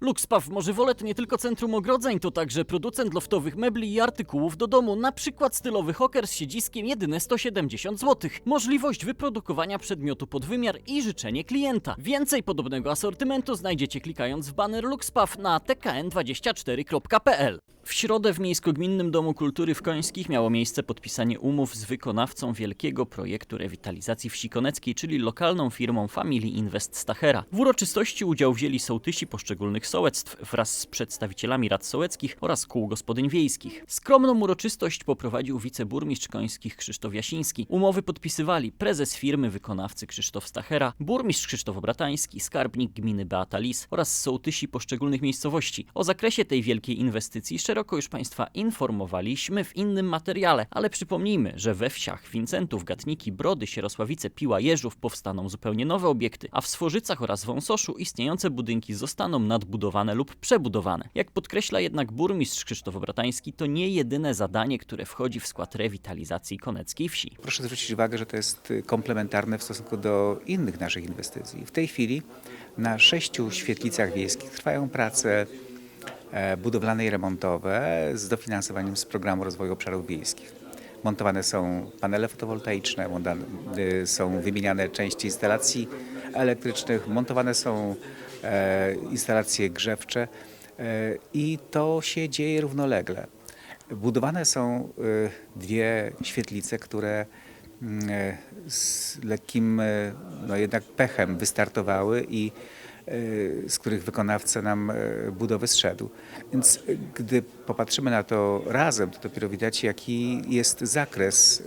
Luxpaw Możywole to nie tylko centrum ogrodzeń, to także producent loftowych mebli i artykułów do domu, na przykład stylowy hoker z siedziskiem jedyne 170 zł. Możliwość wyprodukowania przedmiotu pod wymiar i życzenie klienta. Więcej podobnego asortymentu znajdziecie klikając w banner Luxpaw na tkn24.pl. W środę w Miejsko-Gminnym Domu Kultury w Końskich miało miejsce podpisanie umów z wykonawcą wielkiego projektu rewitalizacji wsi koneckiej, czyli lokalną firmą Family Invest Stachera. W uroczystości udział wzięli sołtysi poszczególnych sołectw wraz z przedstawicielami rad sołeckich oraz kół gospodyń wiejskich. Skromną uroczystość poprowadził wiceburmistrz Końskich Krzysztof Jasiński. Umowy podpisywali prezes firmy wykonawcy Krzysztof Stachera, burmistrz Krzysztof Obratański, skarbnik gminy Beata Lis oraz sołtysi poszczególnych miejscowości. O zakresie tej wielkiej inwestycji szeroko już Państwa informowaliśmy w innym materiale, ale przypomnijmy, że we wsiach Wincentów, Gatniki, Brody, Sierosławice, Piła, Jeżów powstaną zupełnie nowe obiekty, a w Sworzycach oraz Wąsoszu istniejące budynki zostaną nadbudowane lub przebudowane. Jak podkreśla jednak burmistrz Krzysztof Obratański, to nie jedyne zadanie, które wchodzi w skład rewitalizacji koneckiej wsi. Proszę zwrócić uwagę, że to jest y, komplementarne w stosunku do innych naszych inwestycji. W tej chwili na sześciu świetlicach wiejskich trwają prace budowlane i remontowe z dofinansowaniem z Programu Rozwoju Obszarów Wiejskich. Montowane są panele fotowoltaiczne, y, są wymieniane części instalacji elektrycznych, montowane są e, instalacje grzewcze e, i to się dzieje równolegle. Budowane są y, dwie świetlice, które mm, e, z lekkim e, no jednak pechem wystartowały i e, z których wykonawca nam e, budowy zszedł. Więc e, gdy popatrzymy na to razem, to dopiero widać, jaki jest zakres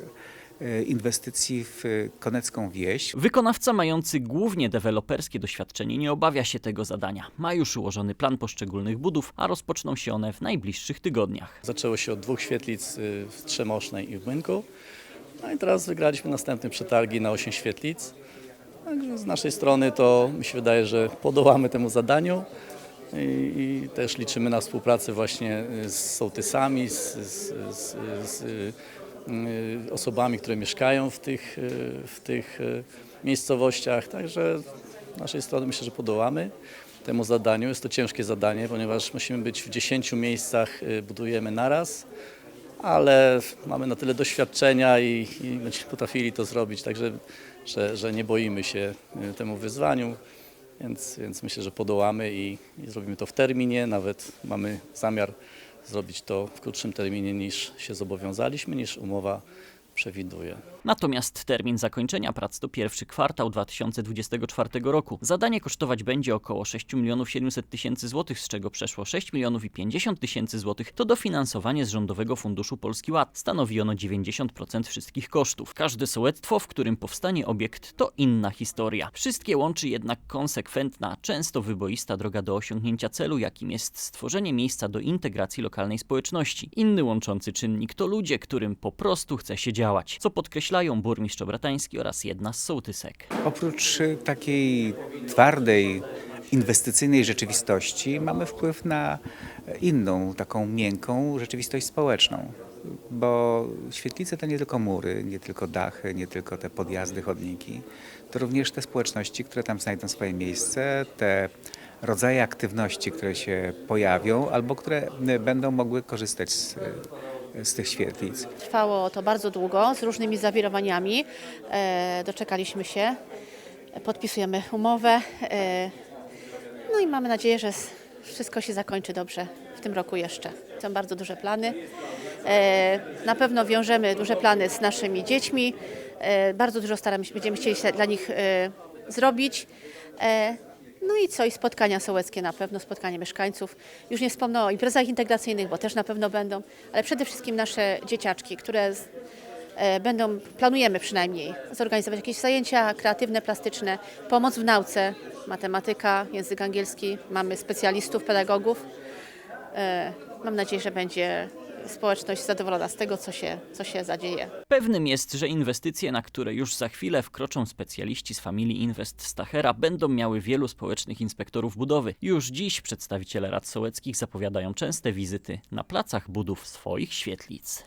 inwestycji w konecką wieś. Wykonawca mający głównie deweloperskie doświadczenie nie obawia się tego zadania. Ma już ułożony plan poszczególnych budów, a rozpoczną się one w najbliższych tygodniach. Zaczęło się od dwóch świetlic y, w Trzemosznej i w Młynku. No i teraz wygraliśmy następne przetargi na 8 świetlic. Także z naszej strony to mi się wydaje, że podołamy temu zadaniu i, i też liczymy na współpracę właśnie z sołtysami, z, z, z, z y, osobami, które mieszkają w tych, y, w tych y, miejscowościach. Także z naszej strony myślę, że podołamy temu zadaniu. Jest to ciężkie zadanie, ponieważ musimy być w 10 miejscach, budujemy naraz, ale mamy na tyle doświadczenia i, i będziemy potrafili to zrobić, także że, że nie boimy się y, temu wyzwaniu, więc, więc myślę, że podołamy i, i zrobimy to w terminie. Nawet mamy zamiar zrobić to w krótszym terminie niż się zobowiązaliśmy, niż umowa przewiduje. Natomiast termin zakończenia prac to pierwszy kwartał 2024 roku. Zadanie kosztować będzie około 6 milionów 700 tysięcy złotych, z czego przeszło 6 milionów i 50 tysięcy złotych to dofinansowanie z Rządowego Funduszu Polski Ład. Stanowi ono 90% wszystkich kosztów. Każde sołectwo, w którym powstanie obiekt, to inna historia. Wszystkie łączy jednak konsekwentna, często wyboista droga do osiągnięcia celu, jakim jest stworzenie miejsca do integracji lokalnej społeczności. Inny łączący czynnik to ludzie, którym po prostu chce się działać, co podkreślają burmistrz Obratański oraz jedna z sołtysek. Oprócz y, takiej twardej, inwestycyjnej rzeczywistości mamy wpływ na inną, taką miękką rzeczywistość społeczną. Bo świetlice to nie tylko mury, nie tylko dachy, nie tylko te podjazdy, chodniki. To również te społeczności, które tam znajdą swoje miejsce, te rodzaje aktywności, które się pojawią albo które y, będą mogły korzystać z, y, z tych świetlic. Trwało to bardzo długo, z różnymi zawirowaniami. E, doczekaliśmy się, podpisujemy umowę. E, no i mamy nadzieję, że wszystko się zakończy dobrze w tym roku jeszcze. Są bardzo duże plany. E, na pewno wiążemy duże plany z naszymi dziećmi. Bardzo dużo staramy się, będziemy chcieli dla nich zrobić. No i co, i spotkania sołeckie na pewno, spotkania mieszkańców. Już nie wspomnę o imprezach integracyjnych, bo też na pewno będą, ale przede wszystkim nasze dzieciaczki, które z, e, będą, planujemy przynajmniej, zorganizować jakieś zajęcia kreatywne, plastyczne, pomoc w nauce, matematyka, język angielski, mamy specjalistów, pedagogów. E, mam nadzieję, że będzie społeczność zadowolona z tego, co się, co się zadzieje. Pewnym jest, że inwestycje, na które już za chwilę wkroczą specjaliści z familii Invest Stachera, będą miały wielu społecznych inspektorów budowy. Już dziś przedstawiciele rad sołeckich zapowiadają częste wizyty na placach budów swoich świetlic.